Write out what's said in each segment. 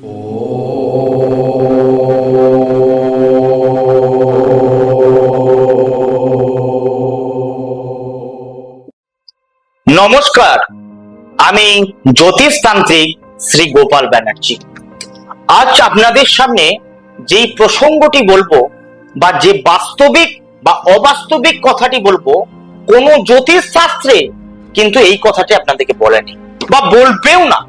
নমস্কার, আমি জ্যোতিষতান্ত্রিক শ্রী গোপাল ব্যানার্জি। আজ আপনাদের সামনে যেই প্রসঙ্গটি বলব বা যে বাস্তবিক বা অবাস্তবিক কথাটি বলব, কোন জ্যোতিষ শাস্ত্রে কিন্তু এই কথাটি আপনাদেরকে বলেনি। বা বলবেও না।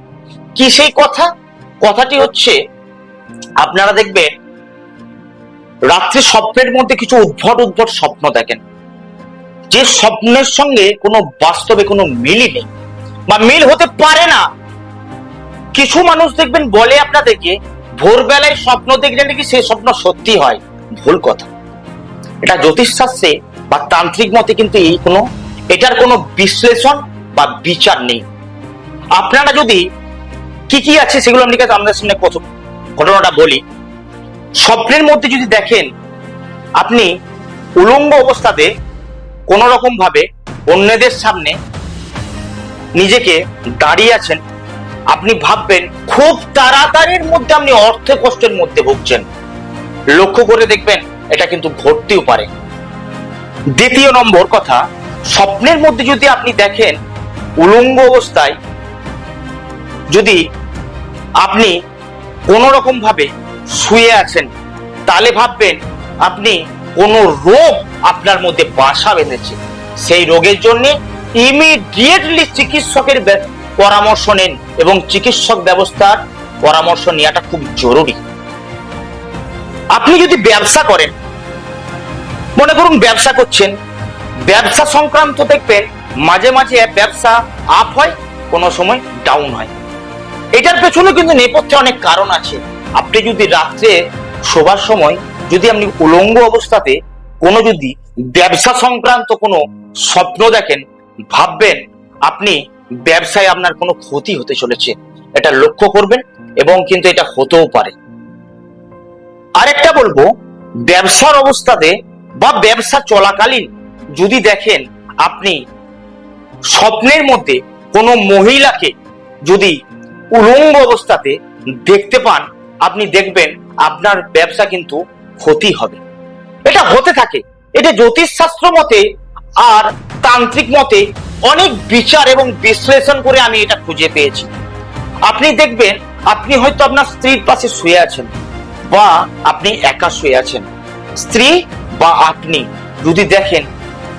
কি সেই কথা? কথাটি হচ্ছে, আপনারা দেখবেন, রাত্রে স্বপ্নের মধ্যে কিছু উদ্ভট উদ্ভট স্বপ্ন দেখেন। যে স্বপ্নের সঙ্গে কোনো বাস্তবে কোনো মিলই নেই। বা মিল হতে পারে না। কিছু মানুষ দেখবেন বলে আপনাদেরকে, ভোরবেলায় স্বপ্ন দেখলে নাকি সেই স্বপ্ন সত্যি হয়। ভুল কথা। এটা জ্যোতিষশাস্ত্রে বা তান্ত্রিক মতে কিন্তু এই কোনো, এটার কোনো বিশ্লেষণ বা বিচার নেই। আপনারা যদি কি কি আছে সেগুলো আমি আমাদের সামনে কত ঘটনাটা বলি। স্বপ্নের মধ্যে যদি দেখেন, আপনি উলঙ্গ অবস্থাতে কোন রকম ভাবে অন্যদের সামনে নিজেকে দাঁড়িয়ে আছেন, আপনি ভাববেন, খুব তাড়াতাড়ির মধ্যে আপনি অর্থ কষ্টের মধ্যে ভুগছেন। লক্ষ্য করে দেখবেন, এটা কিন্তু ঘটতেও পারে। দ্বিতীয় নম্বর কথা, স্বপ্নের মধ্যে যদি আপনি দেখেন, উলঙ্গ অবস্থায় যদি আপনি কোন রকম ভাবে শুয়ে আছেন, তাহলে ভাববেন আপনি কোন রোগ আপনার মধ্যে বাসা বেঁধেছে। সেই রোগের জন্য ইমিডিয়েটলি চিকিৎসকের পরামর্শ নেন এবং চিকিৎসক ব্যবস্থার পরামর্শ নেওয়াটা খুব জরুরি। আপনি যদি ব্যবসা করেন, মনে করুন ব্যবসা করছেন, ব্যবসা সংক্রান্ত দেখবেন মাঝে মাঝে ব্যবসা আপ হয়, কোনো সময় ডাউন হয়। এটার পেছনে কিন্তু নেপথ্যে অনেক কারণ আছে। আপনি যদি রাত্রে শোবার সময় যদি আপনি উলঙ্গ অবস্থাতে কোনো যদি ব্যবসা সংক্রান্ত কোনো স্বপ্ন দেখেন, ভাববেন আপনি ব্যবসায় আপনার কোনো ক্ষতি হতে চলেছে, এটা লক্ষ্য করবেন এবং কিন্তু এটা হতেও পারে। আরেকটা বলব, ব্যবসার অবস্থাতে বা ব্যবসা চলাকালীন যদি দেখেন আপনি স্বপ্নের মধ্যে কোনো মহিলাকে যদি উলঙ্গ অবস্থাতে দেখতে পান, আপনি দেখবেন আপনার ব্যবসা কিন্তু ক্ষতি হবে। এটা হতে থাকে। এটা জ্যোতিষ শাস্ত্র মতে আর তান্ত্রিক মতে অনেক বিচার এবং বিশ্লেষণ করে আমি এটা খুঁজে পেয়েছি। আপনি দেখবেন, আপনি হয়তো আপনার স্ত্রীর পাশে শুয়ে আছেন বা আপনি একা শুয়ে আছেন। স্ত্রী বা আপনি যদি দেখেন,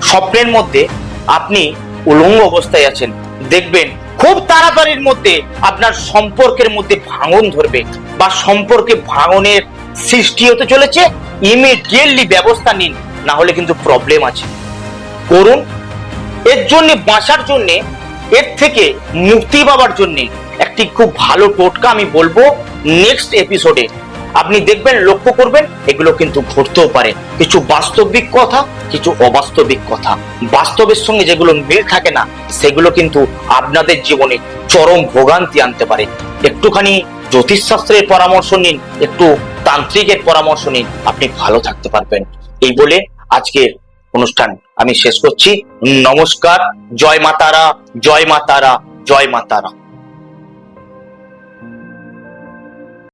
স্বপ্নের মধ্যে আপনি উলঙ্গ অবস্থায় আছেন দেখবেন খুব তাড়াতাড়ির মধ্যে আপনার সম্পর্কের মধ্যে ভাঙন ধরবে বা সম্পর্কে ভাঙনের সৃষ্টি হতে চলেছে। ইমিডিয়েটলি ব্যবস্থা নিন, না হলে কিন্তু প্রবলেম আছে। করুন। এর জন্য বাঁচার জন্য, এর থেকে মুক্তি পাওয়ার জন্য একটি খুব ভালো টোটকা আমি বলব নেক্সট এপিসোডে আপনি দেখবেন, লক্ষ্য করবেন, এগুলো কিন্তু ঘটতেও পারে। কিছু বাস্তবিক কথা, কিছু অবাস্তবিক কথা। বাস্তবের সঙ্গে যেগুলো মিল থাকে না, সেগুলো কিন্তু আপনাদের জীবনে চরম ভোগান্তি আনতে পারে। একটুখানি জ্যোতিষশাস্ত্রের পরামর্শ নিন, একটু তান্ত্রিকের পরামর্শ নিন, আপনি ভালো থাকতে পারবেন। এই বলে আজকের অনুষ্ঠান আমি শেষ করছি। নমস্কার, জয় মাতারা জয় মাতারা জয় মাতারা